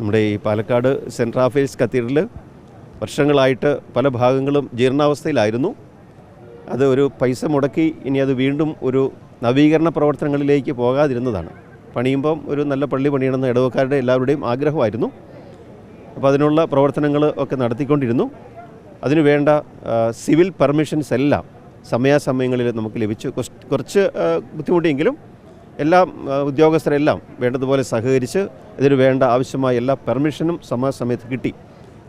നമ്മുടെ ഈ Palakkad saint Raphael's cathedral വർഷങ്ങളായിട്ട് പല ഭാഗങ്ങളും ജീർണാവസ്ഥയിലായിരുന്നു. അത് ഒരു പൈസ മുടക്കി ഇനി അത് വീണ്ടും ഒരു നവീകരണ പ്രവർത്തനങ്ങളിലേക്ക് പോകാതിരുന്നതാണ്. പണിയുമ്പം ഒരു നല്ല പള്ളി പണിയണമെന്ന് ഇടവക്കാരുടെ എല്ലാവരുടെയും ആഗ്രഹമായിരുന്നു. അപ്പോൾ അതിനുള്ള പ്രവർത്തനങ്ങൾ ഒക്കെ നടത്തിക്കൊണ്ടിരുന്നു. അതിനുവേണ്ട സിവിൽ പെർമിഷൻസ് എല്ലാം സമയാസമയങ്ങളിൽ നമുക്ക് ലഭിച്ചു. കുറച്ച് ബുദ്ധിമുട്ടിയെങ്കിലും എല്ലാം ഉദ്യോഗസ്ഥരെല്ലാം വേണ്ടതുപോലെ സഹകരിച്ച് ഇതിന് വേണ്ട ആവശ്യമായ എല്ലാ പെർമിഷനും സമയസമയത്ത് കിട്ടി.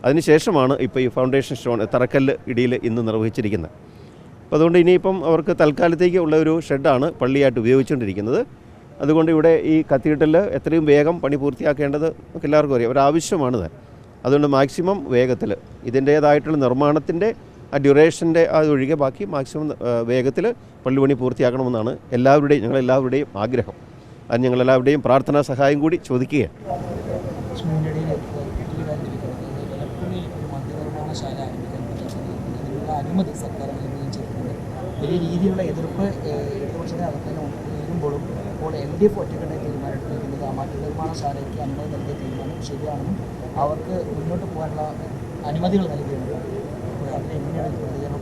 അതിനുശേഷമാണ് ഇപ്പോൾ ഈ ഫൗണ്ടേഷൻ സ്റ്റോൺ തറക്കല്ല് ഇടിയിൽ ഇന്ന് നിർവഹിച്ചിരിക്കുന്നത്. അപ്പോൾ അതുകൊണ്ട് ഇനിയിപ്പം അവർക്ക് തൽക്കാലത്തേക്ക് ഉള്ള ഒരു ഷെഡാണ് പള്ളിയായിട്ട് ഉപയോഗിച്ചുകൊണ്ടിരിക്കുന്നത്. അതുകൊണ്ട് ഇവിടെ ഈ കത്തീഡ്രലിൽ എത്രയും വേഗം പണി പൂർത്തിയാക്കേണ്ടത് നമുക്ക് എല്ലാവർക്കും അറിയാം. ഒരാവശ്യമാണിത് അതുകൊണ്ട് മാക്സിമം വേഗത്തിൽ ഇതിന്റേതായിട്ടുള്ള നിർമ്മാണത്തിന്റെ ആ ഡ്യൂറേഷന്റെ അതൊഴികെ ബാക്കി മാക്സിമം വേഗത്തിൽ പള്ളിപണി പൂർത്തിയാക്കണമെന്നാണ് എല്ലാവരുടെയും ഞങ്ങളെല്ലാവരുടെയും ആഗ്രഹം. അത് ഞങ്ങളെല്ലാവരുടെയും പ്രാർത്ഥനാ സഹായം കൂടി ചോദിക്കുകയാണ്. ശരിയാണെന്നും അവർക്ക് മുന്നോട്ട് പോകാനുള്ള അനുമതികൾ നൽകിയിട്ടുണ്ട് അപ്പോൾ അതിലെങ്ങനെയാണ് പ്രതികരണം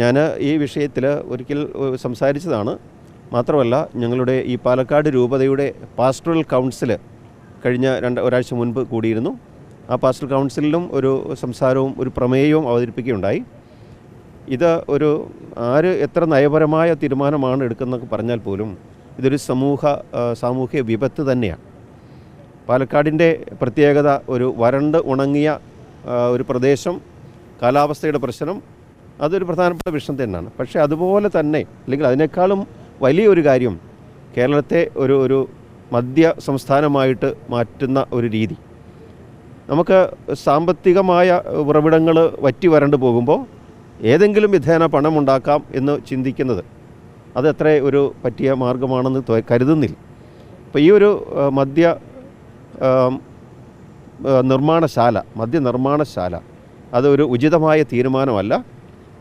ഞാൻ ഈ വിഷയത്തിൽ ഒരിക്കൽ സംസാരിച്ചതാണ്. മാത്രമല്ല ഞങ്ങളുടെ ഈ പാലക്കാട് രൂപതയുടെ പാസ്റ്ററൽ കൗൺസിൽ കഴിഞ്ഞ രണ്ട് ഒരാഴ്ച മുൻപ് കൂടിയിരുന്നു. ആ പാസ്റ്ററൽ കൗൺസിലിലും ഒരു സംസാരവും ഒരു പ്രമേയവും അവതരിപ്പിക്കുകയുണ്ടായി. ഇത് ഒരു ആര് എത്ര നയപരമായ തീരുമാനമാണ് എടുക്കുന്നതെന്ന് പറഞ്ഞാൽ പോലും ഇതൊരു സമൂഹ സാമൂഹ്യ വിപത്ത് തന്നെയാണ്. പാലക്കാടിന്റെ പ്രത്യേകത ഒരു വരണ്ട് ഉണങ്ങിയ ഒരു പ്രദേശം കാലാവസ്ഥയുടെ പ്രശ്നം അതൊരു പ്രധാനപ്പെട്ട വിഷയം തന്നെയാണ്. പക്ഷേ അതുപോലെ തന്നെ അല്ലെങ്കിൽ അതിനേക്കാളും വലിയൊരു കാര്യം കേരളത്തെ ഒരു ഒരു മധ്യ സംസ്ഥാനമായിട്ട് മാറ്റുന്ന ഒരു രീതി. നമുക്ക് സാമ്പത്തികമായ ഉറവിടങ്ങൾ വറ്റി വരണ്ടു പോകുമ്പോൾ ഏതെങ്കിലും വിധേന പണമുണ്ടാക്കാം എന്ന് ചിന്തിക്കുന്നത് അത് എത്ര ഒരു പറ്റിയ മാർഗമാണെന്ന് കരുതുന്നില്ല. അപ്പോൾ ഈ ഒരു മദ്യ നിർമ്മാണശാല മദ്യ നിർമ്മാണശാല അതൊരു ഉചിതമായ തീരുമാനമല്ല.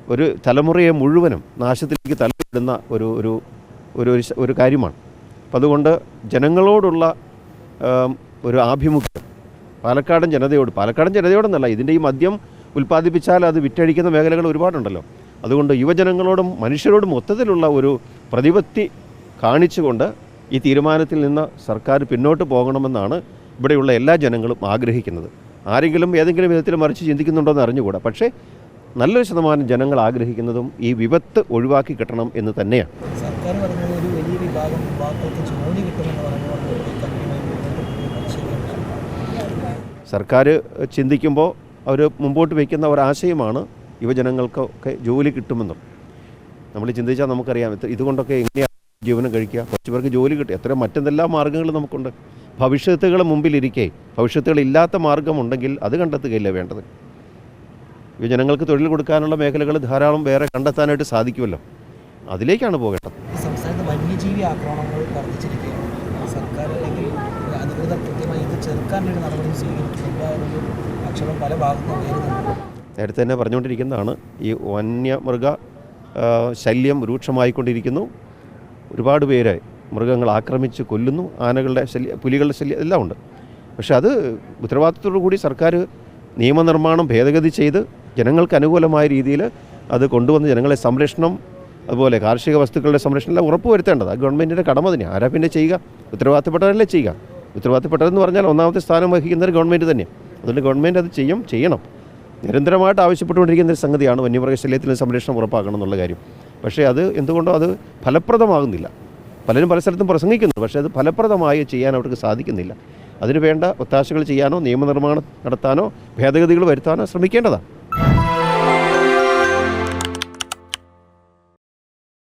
ഒരു തലമുറയെ മുഴുവനും നാശത്തിലേക്ക് തള്ളിവിടുന്ന ഒരു ഒരു ഒരു ഒരു കാര്യമാണ്. അപ്പം അതുകൊണ്ട് ജനങ്ങളോടുള്ള ഒരു ആഭിമുഖ്യം പാലക്കാടൻ ജനതയോട് പാലക്കാടൻ ജനതയോടെന്നല്ല ഇതിന്റെ ഈ മദ്യം ഉൽപ്പാദിപ്പിച്ചാൽ അത് വിറ്റഴിക്കുന്ന മേഖലകൾ ഒരുപാടുണ്ടല്ലോ. അതുകൊണ്ട് യുവജനങ്ങളോടും മനുഷ്യരോടും മൊത്തത്തിലുള്ള ഒരു പ്രതിപത്തി കാണിച്ചുകൊണ്ട് ഈ തീരുമാനത്തിൽ നിന്ന് സർക്കാർ പിന്നോട്ട് പോകണമെന്നാണ് ഇവിടെയുള്ള എല്ലാ ജനങ്ങളും ആഗ്രഹിക്കുന്നത്. ആരെങ്കിലും ഏതെങ്കിലും വിധത്തിൽ മറിച്ച് ചിന്തിക്കുന്നുണ്ടോ എന്ന് അറിഞ്ഞുകൂടാ. പക്ഷേ നല്ലൊരു ശതമാനം ജനങ്ങൾ ആഗ്രഹിക്കുന്നതും ഈ വിപത്ത് ഒഴിവാക്കി കിട്ടണം എന്ന് തന്നെയാണ്. സർക്കാർ ഒരു വലിയ വിഭാഗം ജോലി കിട്ടുമെന്ന് സർക്കാർ ചിന്തിക്കുമ്പോൾ അവർ മുമ്പോട്ട് വയ്ക്കുന്ന ഒരാശയമാണ് യുവജനങ്ങൾക്കൊക്കെ ജോലി കിട്ടുമെന്നും. നമ്മൾ ചിന്തിച്ചാൽ നമുക്കറിയാം ഇത് ഇതുകൊണ്ടൊക്കെ എങ്ങനെയാണ് ജീവനം കഴിക്കുക? കുറച്ച് പേർക്ക് ജോലി കിട്ടും. എത്ര മറ്റെന്തെല്ലാം മാർഗങ്ങൾ നമുക്കുണ്ട്? ഭവിഷ്യത്തുകൾ മുമ്പിലിരിക്കെ. ഭവിഷ്യത്തുകളില്ലാത്ത മാർഗമുണ്ടെങ്കിൽ അത് കണ്ടെത്തുകയില്ല വേണ്ടത്? യുവജനങ്ങൾക്ക് തൊഴിൽ കൊടുക്കാനുള്ള മേഖലകൾ ധാരാളം വേറെ കണ്ടെത്താനായിട്ട് സാധിക്കുമല്ലോ. അതിലേക്കാണ് പോകേണ്ടത്. സംസ്ഥാനത്ത് വന്യജീവി ആക്രമണങ്ങൾ വർദ്ധിച്ചിരിക്കുകയാണ്. സർക്കാർ അല്ലെങ്കിൽ അധികൃതർ കൃത്യമായി ഇത് ചെറുക്കാനുള്ള നടപടി സ്വീകരിക്കുന്നില്ല എന്നൊരു അക്ഷരം പല ഭാഗത്തും നേരത്തെ തന്നെ പറഞ്ഞുകൊണ്ടിരിക്കുന്നതാണ് ഈ വന്യമൃഗ ശല്യം രൂക്ഷമായിക്കൊണ്ടിരിക്കുന്നു. ഒരുപാട് പേരെ മൃഗങ്ങൾ ആക്രമിച്ച് കൊല്ലുന്നു. ആനകളുടെ ശല്യം പുലികളുടെ ശല്യം എല്ലാം ഉണ്ട്. പക്ഷെ അത് ഉത്തരവാദിത്തത്തോടു കൂടി സർക്കാർ നിയമനിർമ്മാണം ഭേദഗതി ചെയ്ത് ജനങ്ങൾക്ക് അനുകൂലമായ രീതിയിൽ അത് കൊണ്ടുവന്ന് ജനങ്ങളെ സംരക്ഷണം അതുപോലെ കാർഷിക വസ്തുക്കളുടെ സംരക്ഷണം ഉറപ്പുവരുത്തേണ്ടത്. ആ ഗവൺമെന്റിന്റെ കടമ തന്നെ ആരാ പിന്നെ ചെയ്യുക? ഉത്തരവാദിത്തപ്പെട്ടവരല്ലേ ചെയ്യുക? ഉത്തരവാദിത്തപ്പെട്ടതെന്ന് പറഞ്ഞാൽ ഒന്നാമത്തെ സ്ഥാനം വഹിക്കുന്നത് ഗവൺമെന്റ് തന്നെ. അതുകൊണ്ട് ഗവൺമെന്റ് അത് ചെയ്യും ചെയ്യണം. നിരന്തരമായിട്ട് ആവശ്യപ്പെട്ടുകൊണ്ടിരിക്കുന്ന ഒരു സംഗതിയാണ് വന്യമൃഗശല്യത്തിന് സംരക്ഷണം ഉറപ്പാക്കണം എന്നുള്ള കാര്യം. പക്ഷേ അത് എന്തുകൊണ്ടോ അത് ഫലപ്രദമാകുന്നില്ല. പലരും പല സ്ഥലത്തും പ്രസംഗിക്കുന്നു പക്ഷേ അത് ഫലപ്രദമായി ചെയ്യാൻ അവർക്ക് സാധിക്കുന്നില്ല. അതിന് വേണ്ട ഒത്താശകൾ ചെയ്യാനോ നിയമനിർമ്മാണം നടത്താനോ ഭേദഗതികൾ വരുത്താനോ ശ്രമിക്കേണ്ടതാണ്.